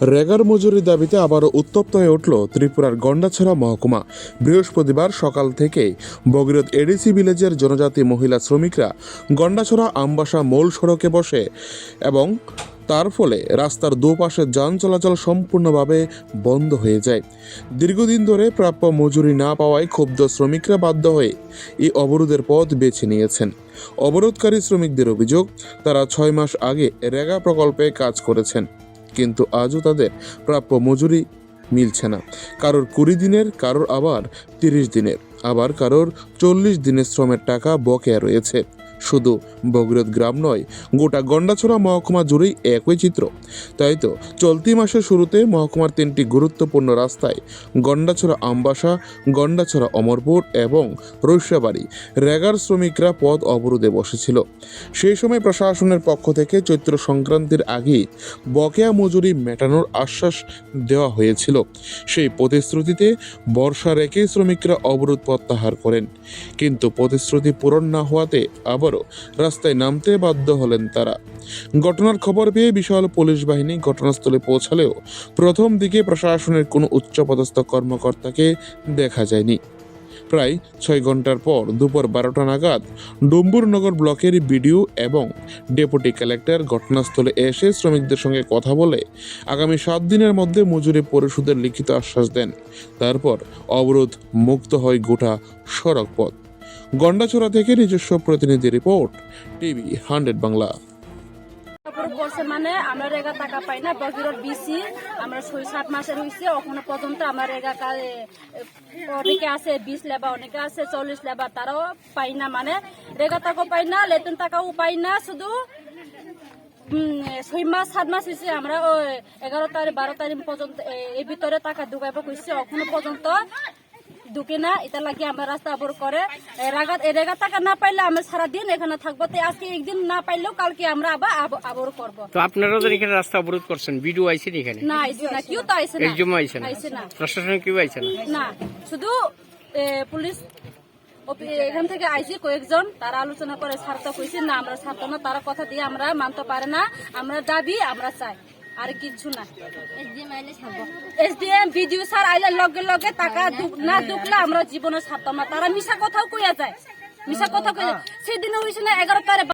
রেগার মজুরি দাবিতে আবারও উত্তপ্ত হয়ে উঠল ত্রিপুরার গন্ডাছড়া মহকুমা। বৃহস্পতিবার সকাল থেকেই বগিরথ এডিসি ভিলেজের জনজাতি মহিলা শ্রমিকরা গন্ডাছড়া আমবাসা মূল সড়কে বসে এবং তার ফলে রাস্তার দুপাশে যান চলাচল সম্পূর্ণভাবে বন্ধ হয়ে যায়। দীর্ঘদিন ধরে প্রাপ্য মজুরি না পাওয়ায় ক্ষুব্ধ শ্রমিকরা বাধ্য হয়ে এই অবরোধের পথ বেছে নিয়েছেন। অবরোধকারী শ্রমিকদের অভিযোগ, তারা ছয় মাস আগে রেগা প্রকল্পে কাজ করেছেন। কিন্তু আজও তাদের প্রাপ্য মজুরি মিলছে না। কারোর কুড়ি দিনের, কারোর আবার তিরিশ দিনের। আবার কারোর চল্লিশ দিনের শ্রমের টাকা বকেয়া রয়েছে। শুধু বগিরথ গ্রাম নয়, গোটা গন্ডাছড়া মহকুমা জুড়েই একই চিত্র। তাই তো চলতি মাসের শুরুতে মহকুমার তিনটি গুরুত্বপূর্ণ রাস্তায় গন্ডাছড়া আমবাসা, গন্ডাছড়া অমরপুর এবং রৈশাবাড়ি রেগার শ্রমিকরা পথ অবরোধে বসেছিল। সেই সময় প্রশাসনের পক্ষ থেকে চৈত্র সংক্রান্তির আগেই বকেয়া মজুরি মেটানোর আশ্বাস দেওয়া হয়েছিল। সেই প্রতিশ্রুতিতে বর্ষা রেখে শ্রমিকরা অবরোধ প্রত্যাহার করেন। কিন্তু প্রতিশ্রুতি পূরণ না হওয়াতে আবারও রাস্তায় নামতে বাধ্য হলেন তারা। ঘটনার খবর পেয়ে বিশাল পুলিশ বাহিনী ঘটনাস্থলে পৌঁছালেও প্রথম দিকে প্রশাসনের কোনো উচ্চপদস্থ কর্মকর্তাকে দেখা যায়নি। প্রায় ছয় ঘণ্টার পর দুপুর বারোটা নাগাদ ডুম্বুরনগর ব্লকের বিডিও এবং ডেপুটি কালেক্টর ঘটনাস্থলে এসে শ্রমিকদের সঙ্গে কথা বলে আগামী সাত দিনের মধ্যে মজুরি পরিশোধের লিখিত আশ্বাস দেন। তারপর অবরোধ মুক্ত হয় গোটা সড়ক পথ গন্ডাছড়া থেকে নিজস্ব প্রতিনিধি রিপোর্ট, টিভি হান্ড্রেড বাংলা। বলছে মানে আমরা রেগা টাকা পাই না বগিরর বিসি আমরা ছয় সাত মাসের হয়েছে ওখানে পর্যন্ত আমরা রেগা অনেকে আছে, বিশ লেবা অনেকে আছে, চল্লিশ লেবা, তারাও পাই না মানে রেগা টাকাও পাই না লেতন টাকাও পাই না, শুধু ছয় মাস, সাত মাস হয়েছে আমরা ওই এগারো তারিখ, বারো তারিখ পর্যন্ত এই ভিতরে টাকা ঢুকাইব কইছে ওখানে পর্যন্ত ঢুকে না এটা লাগে আমরা রাস্তা আবর করে। এ, রাগা- টাকা না পাইলে আমরা সারাদিন এখানে থাকব। তো আজকে একদিন না পাইলেও কালকে আমরা আবার আব- আবর করব। তো আপনারা তো এখানে রাস্তা অবরোধ করছেন ভিডিও আইছেন এখানে? না না কেউ তো আইসে না। জন্য না? প্রশাসন কেউ আইছেন না? শুধু পুলিশ এখান থেকে আইসি কয়েকজন। তারা আলোচনা করে ছাড়তে কইছে না আমরা ছাড়তো না। তারা কথা দিয়ে আমরা মানতে পারে না। আমরা দাবি আমরা চাই। আর কিছু না। এসডিএম বিডিও স্যার আইলে লগে লগে টাকা না দুকলে আমরা জীবনে ছাড়তাম না তারা মিশা কথাও কইয়া যায়। মিশা কথা কইয়া সেদিন হয়েছে না এগারো তারিখ